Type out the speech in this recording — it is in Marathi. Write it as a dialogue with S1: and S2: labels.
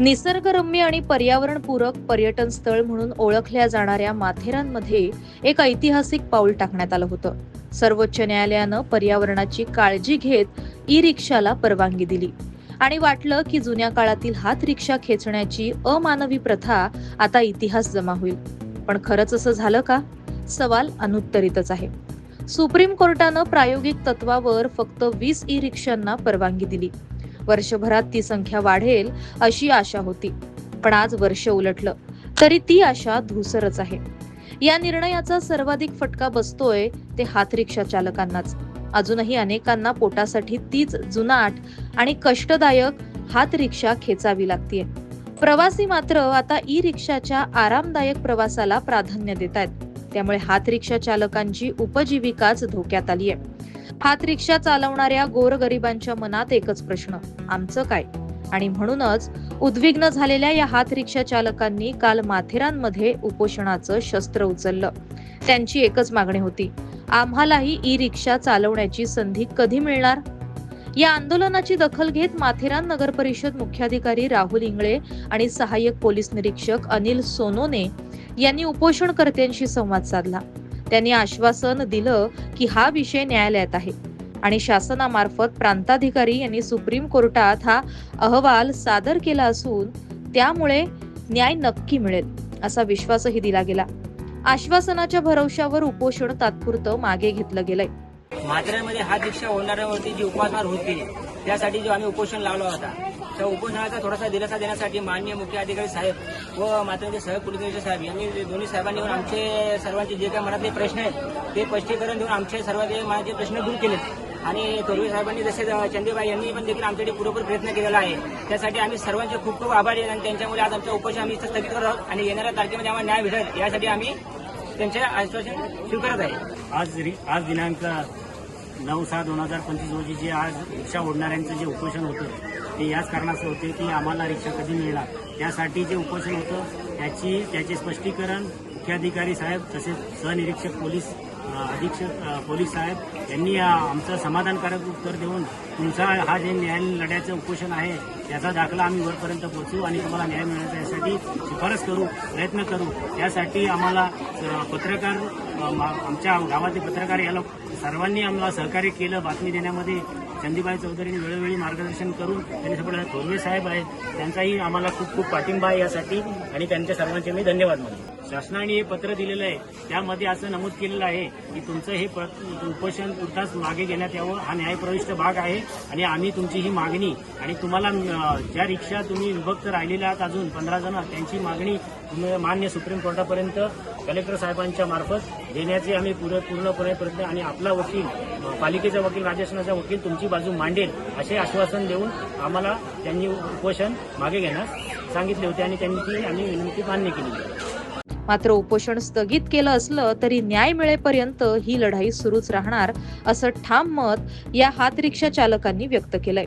S1: निसर्गरम्य आणि पर्यावरणपूरक पर्यटन स्थळ म्हणून ओळखल्या जाणाऱ्या माथेरानमध्ये एक ऐतिहासिक पाऊल टाकण्यात आलं होतं. सर्वोच्च न्यायालयानं पर्यावरणाची काळजी घेत ई रिक्षाला परवानगी दिली. आणि वाटलं की जुन्या काळातील हात रिक्षा खेचण्याची अमानवी प्रथा आता इतिहास जमा होईल. पण खरंच असं झालं का? सवाल अनुत्तरितच आहे. सुप्रीम कोर्टानं प्रायोगिक तत्वावर फक्त वीस ई रिक्षांना परवानगी दिली. वर्षभरात ती संख्या वाढेल अशी आशा होती. पण आज वर्ष उलटलं. तरी ती आशा धुसरच आहे. या निर्णयाचा सर्वाधिक फटका बसतोय ते हात रिक्षा चालकांनाच. अजूनही अनेकांना पोटासाठी तीच जुनाट आणि कष्टदायक हात रिक्षा खेचावी लागतीये. प्रवासी मात्र आता ई रिक्षाच्या आरामदायक प्रवासाला प्राधान्य देत आहेत त्यामुळे हात रिक्षा चालकांची उपजीविकाच धोक्यात आली आहे हात रिक्षा चालवणाऱ्या गोरगरिबांच्या मनात एकच प्रश्न आमचं काय? आणि म्हणूनच उद्विग्न झालेल्या या हात रिक्षा चालकांनी काल माथेरानमध्ये उपोषणाचं शस्त्र उचललं. त्यांची एकच मागणी होती आम्हालाही ई रिक्षा चालवण्याची संधी कधी मिळणार? या आंदोलनाची दखल घेत माथेरान नगर परिषद मुख्याधिकारी राहुल इंगळे आणि सहाय्यक पोलीस निरीक्षक अनिल सोनोने यांनी उपोषणकर्त्यांशी संवाद साधला. त्यांनी आश्वासन दिलं की हा विषय न्यायालयात आहे. आणि शासनामार्फत प्रांताधिकारी यांनी सुप्रीम कोर्टात हा अहवाल सादर केला असून त्यामुळे न्याय नक्की मिळेल असा विश्वासही दिला गेला. आश्वासनाच्या भरवशावर उपोषण तात्पुरतं मागे घेतलं गेलंय.
S2: म्हाताऱ्यांमध्ये हा दीक्षा होणाऱ्यावरती जी उपासमार होती त्यासाठी जो आम्ही उपोषण लावला होता त्या उपोषणाचा थोडासा दिलासा देण्यासाठी माननीय मुख्य अधिकारी साहेब व मात्र सह पोलीस निरीक्षक साहेब यांनी दोन्ही साहेबांनी येऊन आमचे सर्वांचे जे काही मनातले प्रश्न आहेत ते स्पष्टीकरण देऊन आमचे सर्व मनाचे प्रश्न दूर केले आणि तोरवे साहेबांनी जसे चंदेबाई यांनी पण देखील आमच्याकडे पुरेपूर प्रयत्न केलेला आहे. त्यासाठी आम्ही सर्वांचे खूप खूप आभारी आहे आणि त्यांच्यामुळे आज आमचं उपोषण आम्ही स्थगित करत आहोत आणि येणाऱ्या तारखेमध्ये आम्हाला न्याय भेटेल यासाठी आम्ही त्यांचे आश्वासन स्वीकारत आहे.
S3: आज आज दिनांक नऊ सहा दोन हजार पंचवीस रोजी जे आज रिक्षा ओढणाऱ्यांचं जे उपोषण होतं ते याच कारणाचं होते की आम्हाला रिक्षा कधी मिळणार? त्यासाठी जे उपोषण होतं त्याची त्याचे स्पष्टीकरण मुख्याधिकारी साहेब तसेच सहनिरीक्षक पोलीस अधीक्षक पोलीस साहेब यांनी आमचं समाधानकारक उत्तर देऊन तुमचा हा जे न्याय लढ्याचं उपोषण आहे त्याचा दाखला आम्ही वरपर्यंत पोहोचू आणि तुम्हाला न्याय मिळण्याचा यासाठी शिफारस करू प्रयत्न करू. यासाठी आम्हाला पत्रकार मा- आमच्या गावातील पत्रकार याला सर्वांनी आम्हाला सहकार्य केलं बातमी देण्यामध्ये. चंदीबाई चौधरीने वेळोवेळी मार्गदर्शन करून त्यांनी सपोर्ट थोरवे साहेब आहेत त्यांचाही आम्हाला खूप खूप पाठिंबा आहे यासाठी आणि त्यांच्या सर्वांचे मी धन्यवाद मानतो. शासनाने हे पत्र दिलेलं आहे त्यामध्ये असं नमूद केलेलं आहे की तुमचं हे उपोषण तुर्तास मागे घेण्यात यावं हा न्यायप्रविष्ट भाग आहे. आणि आम्ही तुमची ही मागणी आणि तुम्हाला ज्या रिक्षा तुम्ही विभक्त राहिलेल्या आहात अजून पंधरा जण त्यांची मागणी तुम्ही मान्य सुप्रीम कोर्टापर्यंत कलेक्टर साहेबांच्या मार्फत देण्याचे आम्ही पूर्णपणे प्रयत्न आणि आपला वकील पालिकेचा वकील राजेशनाचा वकील तुमची बाजू मांडेल असे आश्वासन देऊन आम्हाला त्यांनी उपोषण मागे घेण्यास सांगितले होते आणि त्यांनी ती आम्ही विनंती मान्य केली.
S1: मात्र उपोषण स्थगित केलं असलं तरी न्याय मिळेपर्यंत ही लढाई सुरूच राहणार असं ठाम मत या हात रिक्षा चालकांनी व्यक्त केलंय.